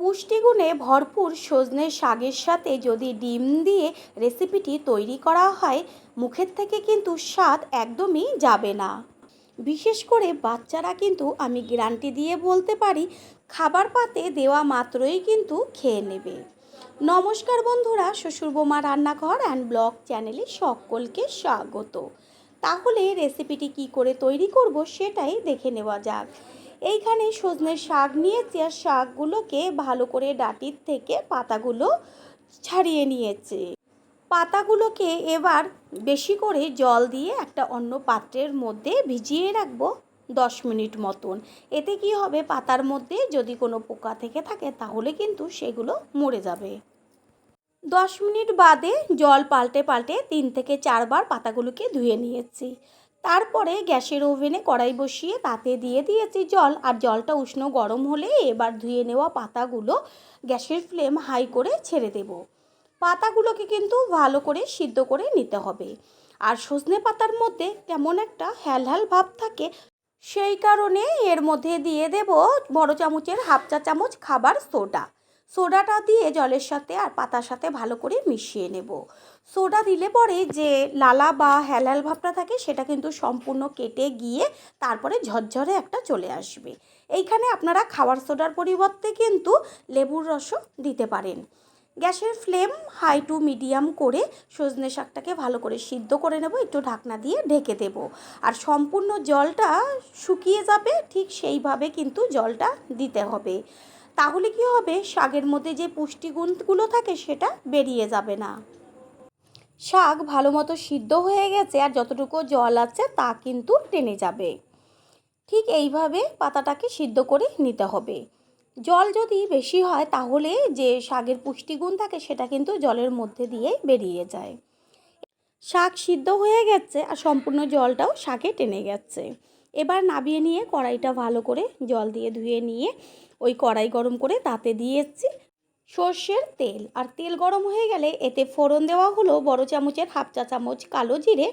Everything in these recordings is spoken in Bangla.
পুষ্টিগুণে ভরপুর সজনে শাকের সাথে যদি ডিম দিয়ে রেসিপিটি তৈরি করা হয়, মুখের থেকে কিন্তু স্বাদ একদমই যাবে না। বিশেষ করে বাচ্চারা কিন্তু আমি গ্যারান্টি দিয়ে বলতে পারি, খাবার পাতে দেওয়া মাত্রই কিন্তু খেয়ে নেবে। নমস্কার বন্ধুরা, শ্বশুর বোমা রান্নাঘর অ্যান্ড ব্লগ চ্যানেলে সকলকে স্বাগত। তাহলে রেসিপিটি কি করে তৈরি করব সেটাই দেখে নেওয়া যাক। এইখানে সজনের শাক নিয়েছি আর শাকগুলোকে ভালো করে ডাটির থেকে পাতাগুলো ছাড়িয়ে নিয়েছে। পাতাগুলোকে এবার বেশি করে জল দিয়ে একটা অন্য পাত্রের মধ্যে ভিজিয়ে রাখব দশ মিনিট মতন। এতে কি হবে? পাতার মধ্যে যদি কোনো পোকা থেকে থাকে তাহলে কিন্তু সেগুলো মরে যাবে। দশ মিনিট বাদে জল পাল্টে পাল্টে তিন থেকে চারবার পাতাগুলোকে ধুয়ে নিয়েছি। তারপরে গ্যাসের ওভেনে কড়াই বসিয়ে তাতে দিয়ে দিয়েছি জল। আর জলটা উষ্ণ গরম হলে এবার ধুয়ে নেওয়া পাতাগুলো গ্যাসের ফ্লেম হাই করে ছেড়ে দেব। পাতাগুলোকে কিন্তু ভালো করে সিদ্ধ করে নিতে হবে। আর সজনে পাতার মধ্যে কেমন একটা হ্যাল হ্যাল ভাব থাকে, সেই কারণে এর মধ্যে দিয়ে দেব বড় চামচের হাফ চা চামচ খাবার সোডা। সোডাটা দিয়ে জলের সাথে আর পাতার সাথে ভালো করে মিশিয়ে নেব। সোডা দিলে পরে যে লালা বা হ্যালাল ভাবটা থাকে, সেটা কিন্তু সম্পূর্ণ কেটে গিয়ে তারপরে ঝরঝরে একটা চলে আসবে। এইখানে আপনারা খাওয়ার সোডার পরিবর্তে কিন্তু লেবুর রসও দিতে পারেন। গ্যাসের ফ্লেম হাই টু মিডিয়াম করে সজনে শাকটাকে ভালো করে সিদ্ধ করে নেব, একটু ঢাকনা দিয়ে ঢেকে দেব। আর সম্পূর্ণ জলটা শুকিয়ে যাবে, ঠিক সেইভাবে কিন্তু জলটা দিতে হবে। তাহলে কি হবে? শাকের মধ্যে যে পুষ্টিগুণগুলো থাকে সেটা বেরিয়ে যাবে না। শাক ভালো মতো সিদ্ধ হয়ে গেছে আর যতটুকু জল আছে তা কিন্তু টেনে যাবে। ঠিক এইভাবে পাতাটাকে সিদ্ধ করে নিতে হবে। জল যদি বেশি হয় তাহলে যে শাকের পুষ্টিগুণ থাকে সেটা কিন্তু জলের মধ্যে দিয়ে বেরিয়ে যায়। শাক সিদ্ধ হয়ে গেছে আর সম্পূর্ণ জলটাও শাকে টেনে গেছে। এবার নাবিয়ে নিয়ে কড়াইটা ভালো করে জল দিয়ে ধুয়ে নিয়ে ওই কড়াই গরম করে তাতে দিয়েছি সর্ষের তেল। আর তেল গরম হয়ে গেলে এতে ফোড়ন দেওয়া হলো বড় চামচের হাফ চা চামচ কালো জিরে,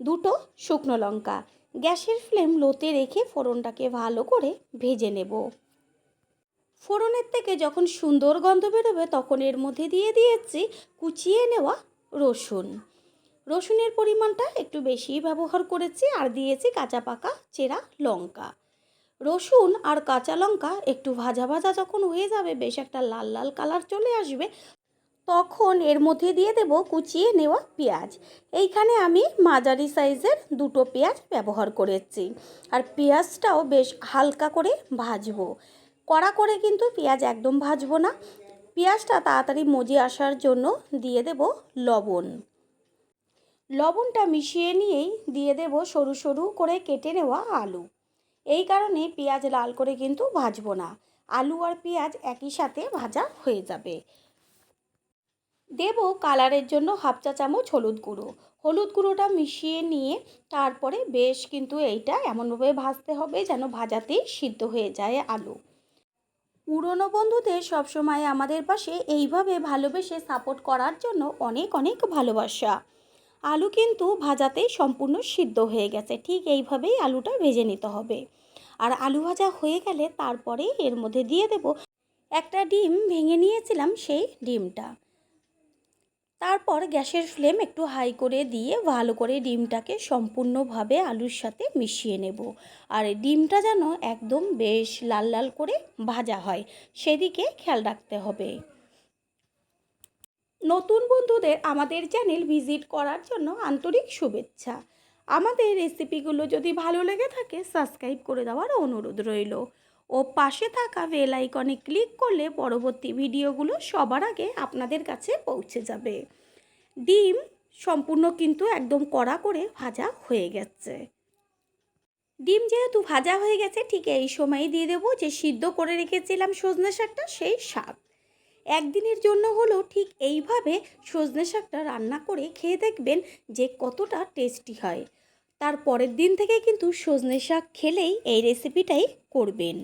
দুটো শুকনো লঙ্কা। গ্যাসের ফ্লেম লোতে রেখে ফোড়নটাকে ভালো করে ভেজে নেব। ফোড়নের থেকে যখন সুন্দর গন্ধ বেরোবে তখন এর মধ্যে দিয়ে দিয়েছি কুচিয়ে নেওয়া রসুন। রসুনের পরিমাণটা একটু বেশি ব্যবহার করেছি আর দিয়েছি কাঁচা পাকা, চেরা লঙ্কা। রসুন আর কাঁচা লঙ্কা একটু ভাজা ভাজা যখন হয়ে যাবে, বেশ একটা লাল লাল কালার চলে আসবে, তখন এর মধ্যে দিয়ে দেব কুচিয়ে নেওয়া পেঁয়াজ। এইখানে আমি মাঝারি সাইজের দুটো পেঁয়াজ ব্যবহার করেছি আর পেঁয়াজটাও বেশ হালকা করে ভাজবো। কড়া করে কিন্তু পেঁয়াজ একদম ভাজবো না। পেঁয়াজটা তাড়াতাড়ি মজে আসার জন্য দিয়ে দেব লবণ। লবণটা মিশিয়ে নিয়েই দিয়ে দেব সরু সরু করে কেটে নেওয়া আলু। এই কারণে পেঁয়াজ লাল করে কিন্তু ভাজবো না। আলু আর পেঁয়াজ একই সাথে ভাজা হয়ে যাবে। দেব কালারের জন্য হাফ চা চামচ হলুদ গুঁড়ো। হলুদ গুঁড়োটা মিশিয়ে নিয়ে তারপরে বেশ কিন্তু এইটা এমনভাবে ভাজতে হবে যেন ভাজাতেই সিদ্ধ হয়ে যায় আলু। পুরনো বন্ধুদের সবসময় আমাদের পাশে এইভাবে ভালোবেসে সাপোর্ট করার জন্য অনেক অনেক ভালোবাসা। আলু কিন্তু ভাজাতেই সম্পূর্ণ সিদ্ধ হয়ে গেছে। ঠিক এইভাবেই আলুটা ভেজে নিতে হবে। আর আলু ভাজা হয়ে গেলে তারপরে এর মধ্যে দিয়ে দেব একটা ডিম, ভেঙে নিয়েছিলাম সেই ডিমটা। তারপর গ্যাসের ফ্লেম একটু হাই করে দিয়ে ভালো করে ডিমটাকে সম্পূর্ণভাবে আলুর সাথে মিশিয়ে নেব। আর ডিমটা যেন একদম বেশ লাল লাল করে ভাজা হয়, সেদিকে খেয়াল রাখতে হবে। নতুন বন্ধুদের আমাদের চ্যানেল ভিজিট করার জন্য আন্তরিক শুভেচ্ছা। আমাদের রেসিপিগুলো যদি ভালো লেগে থাকে, সাবস্ক্রাইব করে দেওয়ার অনুরোধ রইল। ও পাশে থাকা বেল আইকনে ক্লিক করলে পরবর্তী ভিডিওগুলো সবার আগে আপনাদের কাছে পৌঁছে যাবে। ডিম সম্পূর্ণ কিন্তু একদম কড়া করে ভাজা হয়ে গেছে। ডিম যেহেতু ভাজা হয়ে গেছে, ঠিক এই সময় দিয়ে দেবো। যে সিদ্ধ করে রেখেছিলাম সজনে শাকটা, সেই শাক একদিনের জন্য হলেও ঠিক এইভাবে সজনে শাকটা রান্না করে খেয়ে দেখবেন যে কতটা টেস্টি হয়। তার পরের দিন থেকে কিন্তু সজনে শাক খেলেই এই রেসিপিটাই করবেন।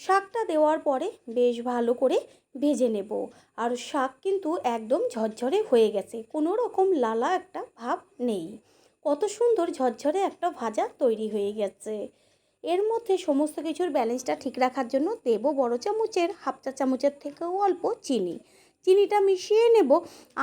শাকটা দেওয়ার পরে বেশ ভালো করে ভেজে নেব। আর শাক কিন্তু একদম ঝরঝরে হয়ে গেছে, কোনো রকম লালা একটা ভাব নেই। কত সুন্দর ঝরঝরে একটা ভাজা তৈরি হয়ে গেছে। এর মধ্যে সমস্ত কিছুর ব্যালেন্সটা ঠিক রাখার জন্য দেব বড় চামচের, হাফ চা চামচের থেকেও অল্প চিনি। চিনিটা মিশিয়ে নেব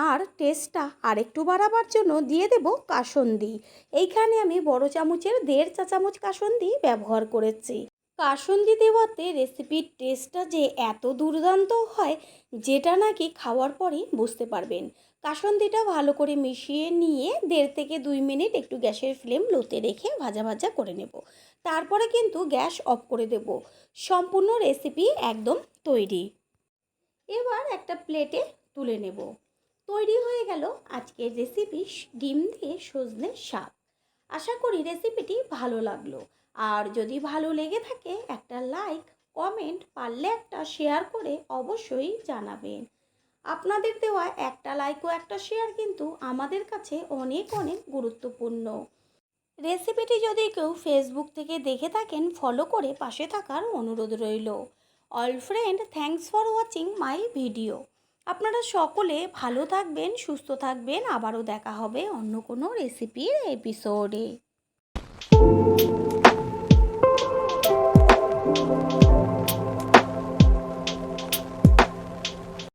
আর টেস্টটা আরেকটু বাড়াবার জন্য দিয়ে দেব কাসন্দি। এইখানে আমি বড় চামচের দেড় চা চামচ কাসন্দি ব্যবহার করেছি। কাসন্দি দেওয়াতে রেসিপির টেস্টটা যে এত দুর্দান্ত হয়, যেটা নাকি খাওয়ার পরেই বুঝতে পারবেন। কাসন্দিটা ভালো করে মিশিয়ে নিয়ে দেড় থেকে দুই মিনিট একটু গ্যাসের ফ্লেম লোতে রেখে ভাজা ভাজা করে নেব। তারপরে কিন্তু গ্যাস অফ করে দেব। সম্পূর্ণ রেসিপি একদম তৈরি। এবার একটা প্লেটে তুলে নেব। তৈরি হয়ে গেল আজকের রেসিপি ডিম দিয়ে সজনে শাক। আশা করি রেসিপিটি ভালো লাগল। আর যদি ভালো লেগে থাকে একটা লাইক কমেন্ট পারলে একটা শেয়ার করে অবশ্যই জানাবেন। আপনাদের দেওয়া একটা লাইক ও একটা শেয়ার কিন্তু আমাদের কাছে অনেক অনেক গুরুত্বপূর্ণ। রেসিপিটি যদি কেউ ফেসবুক থেকে দেখে থাকেন ফলো করে পাশে থাকার অনুরোধ রইল। All friend thanks for watching my video আপনারা সকলে ভালো থাকবেন, সুস্থ থাকবেন। আবারও দেখা হবে অন্য কোনো রেসিপির এপিসোডে